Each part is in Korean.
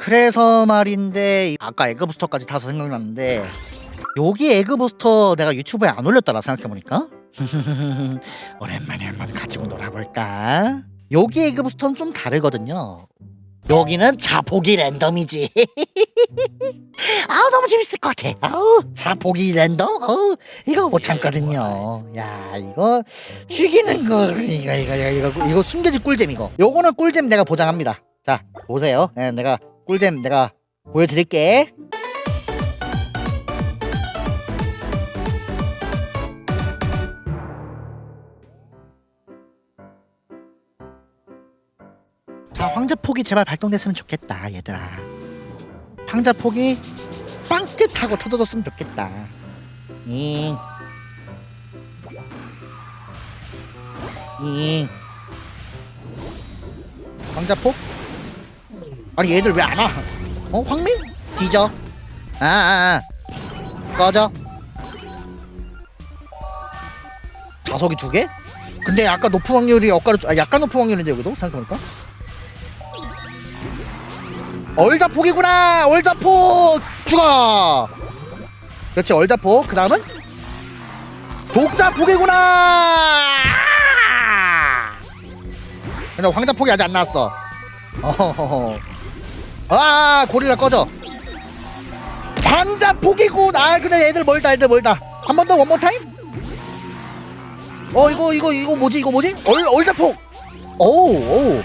그래서 말인데 아까 에그 부스터까지 타서 생각났는데 여기 에그 부스터 내가 유튜브에 안 올렸더라 생각해보니까? 오랜만에 한번 가지고 놀아볼까? 여기 에그 부스터는 좀 다르거든요. 여기는 자폭이 랜덤이지. 아우 너무 재밌을 것 같아. 아우 자폭이 랜덤? 아우 이거 못 참거든요. 야 이거 죽이는 거. 이거 이거 이거 이거, 숨겨진 꿀잼 이거. 요거는 꿀잼 내가 보장합니다. 자 보세요. 예, 내가 꿀잼 내가 보여드릴게 자 황자폭이 제발 발동됐으면 좋겠다 얘들아 황자폭이 빵긋하고 터져줬으면 좋겠다 잉. 잉. 황자폭? 아니 얘들 왜 안 와? 어 황민? 뒤져. 아아 아, 아. 꺼져. 자석이 두 개? 근데 아까 높은 확률이 엇가로 아 약간 높은 확률인데 여기도? 생각해보니까? 얼자폭이구나! 얼자폭! 죽어 그렇지 얼자폭. 그 다음은? 독자폭이구나! 아! 근데 황자폭이 아직 안 나왔어. 어허허허 아 고릴라 꺼져 황자폭이고 아 근데 애들 멀다 애들 멀다 한 번 더 원모 타임 어 이거 이거 이거 뭐지 이거 뭐지 얼 얼자폭 오우 오우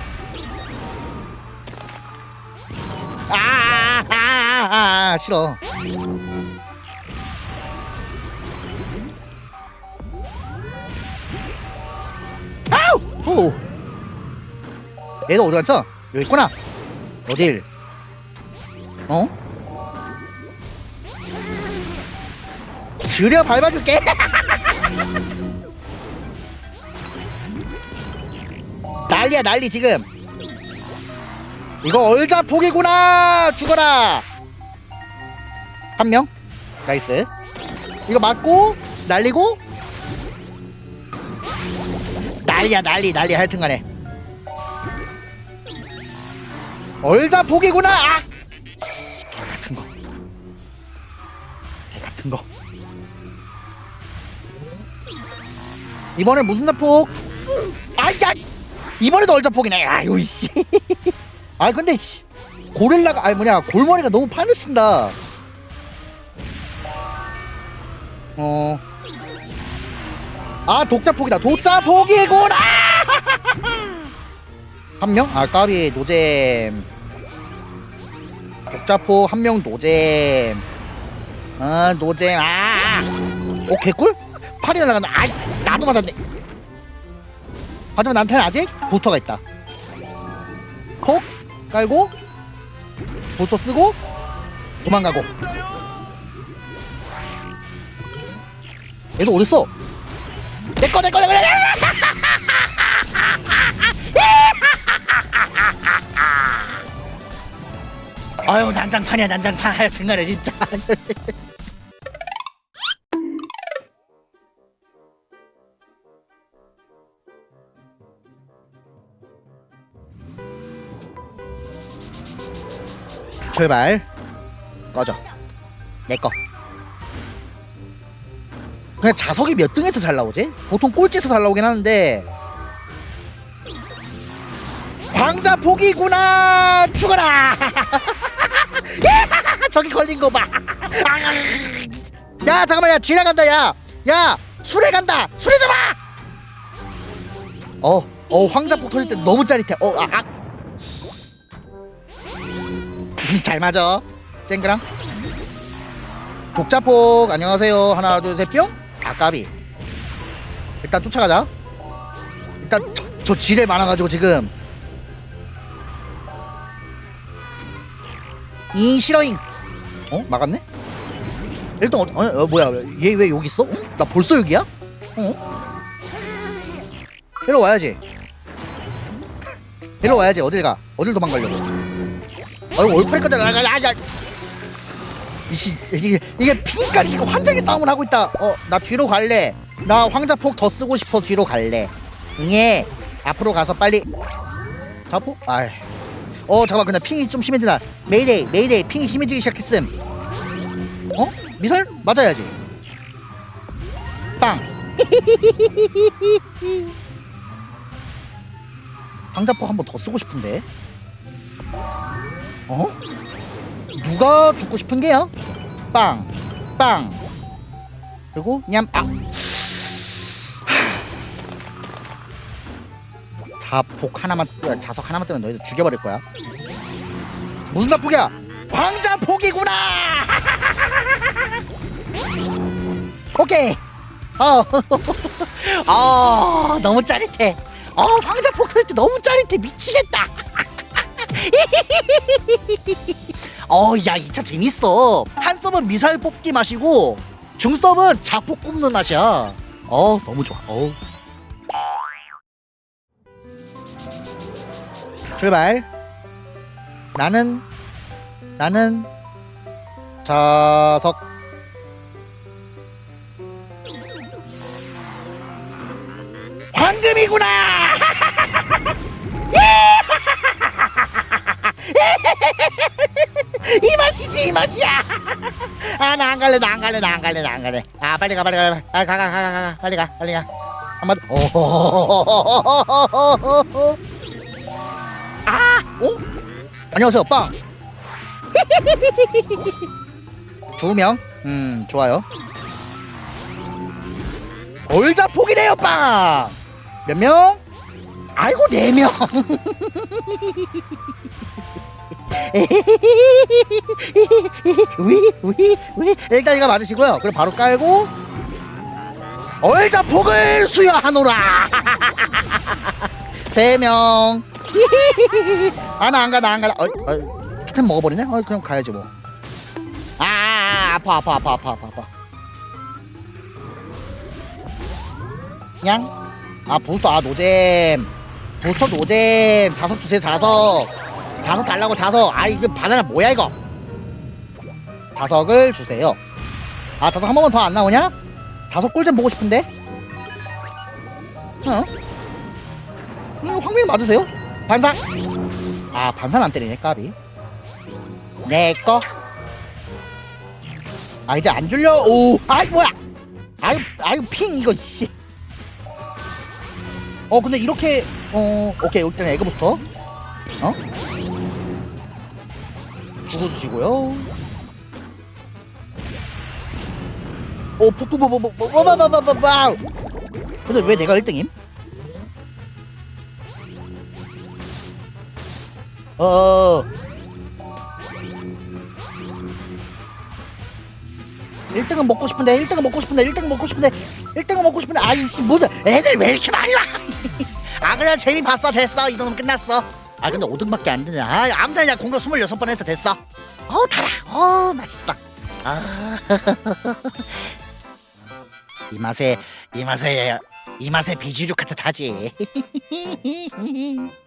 아, 아, 아, 아, 아, 싫어. 아우! 오! 얘가 어디 갔어? 여기 있구나. 어딜? 어? 줄여 밟아줄게. 난리야 난리 지금. 이거 얼자 폭이구나 죽어라 한 명 나이스 이거 맞고 날리고 난리야 난리 난리 하여튼간에 얼자 폭이구나 아! 같은 거. 이번엔 무슨 자폭? 아야 이번에도 얼자 폭이네. 아유 씨. 아 근데 씨. 고릴라가 아니 뭐냐 골머리가 너무 판을 쓴다. 어. 아 독자폭이다. 독자폭이구나! 한 명? 아 까비 노잼. 독자폭 한 명 노잼 아 노잼 아오 개꿀? 팔이 날아간다. 아 나도 맞았네. 하지만 나한테는 아직 부스터가 있다. 콕 깔고 보터 쓰고 도망가고. 얘도 어딨어? 내꺼 내꺼 내꺼 내꺼 아유 난장판이야 난장판. 하여튼간에 진짜. 출발. 꺼져. 내꺼 그냥 자석이 몇 등에서 잘 나오지? 보통 꼴찌에서 잘 나오긴 하는데. 광자 포기구나! 죽어라 저기 걸린 거 봐. 야 잠깐만 야 쥐나 간다 야 야 술에 간다. 술에 잡아! 어 어 황자폭 터질 때 너무 짜릿해. 어 아 아. 잘 맞아 쨍그랑. 독자폭 안녕하세요. 하나 둘셋 뿅. 아까비. 일단 쫓아가자. 일단 저, 저 지뢰 많아가지고 지금 이 싫어잉 어? 막았네? 일단 어, 어, 어 뭐야? 얘 왜 여기 있어? 어? 나 벌써 여기야? 어? 일로 와야지. 일로 와야지. 어딜 가? 어딜 도망가려고? 아이고 얼굴까지 나가 나가 이씨 이게 이게 핑까지 지금 환장의 싸움을 하고 있다. 어 나 뒤로 갈래. 나 황자폭 더 쓰고 싶어. 뒤로 갈래. 응애 앞으로 가서 빨리. 자폭? 아이 어 잠깐만 근데 핑이 좀 심해지다 메이데이 메이데이 핑이 심해지기 시작했음 어? 미설? 맞아야지 빵 방자폭 한번 더 쓰고 싶은데 어? 누가 죽고 싶은 게요? 빵, 빵. 그리고 냠, 아. 자폭 하나만, 뜨- 자석 하나만 뜨면 너희들 죽여버릴 거야. 무슨 자폭이야? 광자폭이구나. 오케이. 어, 어, 너무 짜릿해. 어, 광자폭 터질 때 너무 짜릿해. 미치겠다. 어, 야, 이 차 재밌어. 한 섭은 미사일 뽑기 맛이고, 중섭은 자폭 꼽는 맛이야. 어, 너무 좋아. 어. 출발. 나는, 나는, 자석. 황금이구나! 이 맛이지 이 맛이야 아 나 안 갈래 나 안 갈래 나 안 갈래 나 안 갈래 아 빨리 가 빨리 가 빨리 가가가가 빨리 가 빨리 가 한번 오호호호호호호호 아 어? 안녕하세요 빵 두명 음 좋아요 올자폭이네요 빵 몇 명? 아이고 네명 위위위 일단 이거 맞으시고요. 그럼 바로 깔고 얼자 폭을 수여하노라. 세 명. 아나 안 가, 나 안 가. 어, 어, 토템 먹어버리네. 어, 그럼 가야지 뭐. 아, 아, 아파, 아파, 아파, 아파, 아파, 아파. 그냥? 아 부스터 아 노잼. 부스터 노잼. 자석 주세요 자석. 자석 달라고 자석. 아 이거 바나나 뭐야 이거? 자석을 주세요. 아 자석 한 번만 더 안 나오냐? 자석 꿀잼 보고 싶은데? 어? 음, 황민 맞으세요 반사! 아, 반사는 안 때리네, 까비. 내 거. 아, 이제 안 줄려? 오, 아이, 뭐야! 아유, 아유, 핑, 이거, 씨. 어, 근데 이렇게, 어, 오케이, 일단 에그부터. 어? 죽어주시고요. 오, 폭폭폭폭폭, 뭐뭐뭐뭐뭐 근데 왜 내가 1등임? 어 1등은 먹고 싶은데 1등은 먹고 싶은데 1등은 먹고 싶은데 1등은 먹고 싶은데. 아이씨 뭐야 애들 왜 이렇게 많이 와? 아 그래 재미 봤어 됐어. 이 정도면 끝났어. 아 근데 5등밖에 안 되냐? 아 아무튼 그냥 공격 26번 해서 됐어. 어우 달아. 어우 맛있어. 아. 이 맛에 이 맛에 이 맛에 비주류 카트 타지